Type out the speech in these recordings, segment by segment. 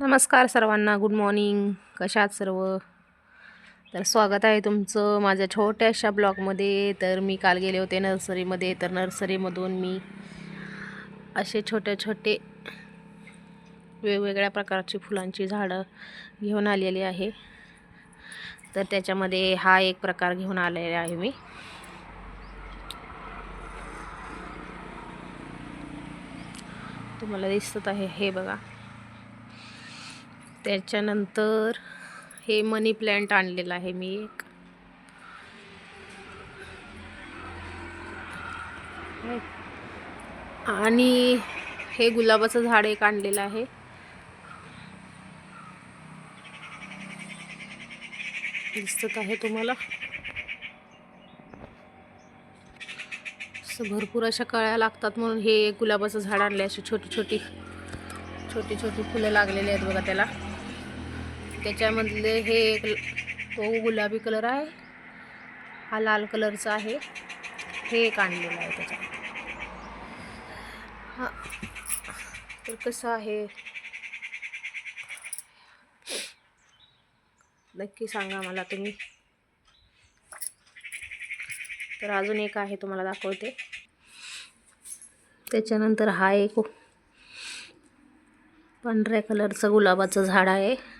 नमस्कार सर्वांना good morning कशात सर्व? तर स्वागत आहे तुमचं माझ्या छोट्याशा ब्लॉगमध्ये. तर मी काल गेले होते नर्सरीमध्ये. तर नर्सरीमधून मी असे छोटे छोटे वेगवेगळ्या प्रकारची फुलांची झाडं घेऊन आलेली आहे. तर त्याच्यामध्ये हा एक प्रकार घेऊन आलेला आहे मी. तुम्हाला दिसत आहे हे बघा. त्याच्यानंतर हे मनी प्लॅन्ट आणलेलं आहे मी एक. आणि हे गुलाबाचं झाड एक आणलेलं आहे. दिसत आहे तुम्हाला? असं भरपूर अशा कळ्या लागतात म्हणून हे एक गुलाबाचं झाड आणले अशी छोटी छोटी छोटी छोटी फुलं लागलेली आहेत बघा त्याला. त्याच्यामधले हे एक तो गुलाबी कलर आहे. हा लाल कलरचा आहे. हे एक आणलेलं आहे त्याच्या हा. तर कसं आहे? नक्की सांगा मला तुम्ही. तर अजून एक आहे तुम्हाला दाखवते. त्याच्यानंतर हा एक पांढऱ्या कलरचं गुलाबाचं झाड आहे.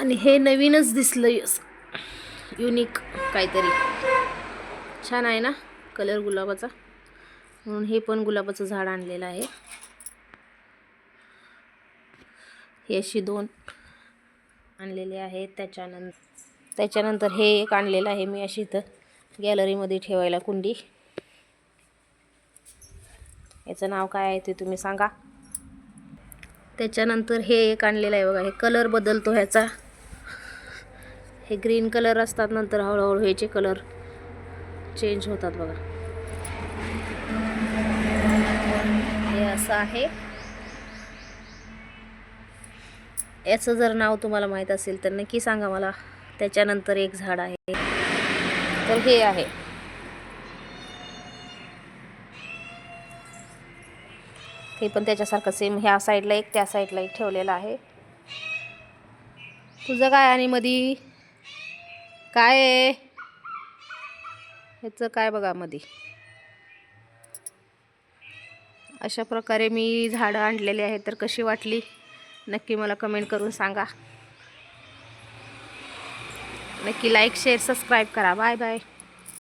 आणि हे नवीनच दिसलं युनिक काहीतरी. छान आहे ना कलर गुलाबाचा. म्हणून हे पण गुलाबाचं झाड आणलेलं आहे. हे अशी दोन आणलेले आहेत. त्याच्यानंतर त्याच्यानंतर हे एक आणलेलं आहे मी अशी इथं गॅलरीमध्ये ठेवायला कुंडी. याचं नाव काय आहे ते तुम्ही सांगा. त्याच्यानंतर हे एक आणलेलं आहे बघा हे कलर बदलतो ह्याचा. हे ग्रीन कलर असतात नंतर हळूहळू ह्याचे कलर चेंज होतात बघा. हे असं आहे. याचं जर नाव तुम्हाला माहीत असेल तर नक्की सांगा मला. त्याच्यानंतर एक झाड आहे. तर हे आहे. हे पण त्याच्यासारखं सेम ह्या साईडला एक त्या साईडला एक ठेवलेलं आहे. तुझं काय आणि मधी? काय आहे? ह्याचं काय बघा मध्ये अशा प्रकारे मी झाडं आणलेली आहेत तर कशी वाटली? नक्की मला कमेंट करून सांगा. नक्की लाईक शेअर सबस्क्राईब करा. Bye bye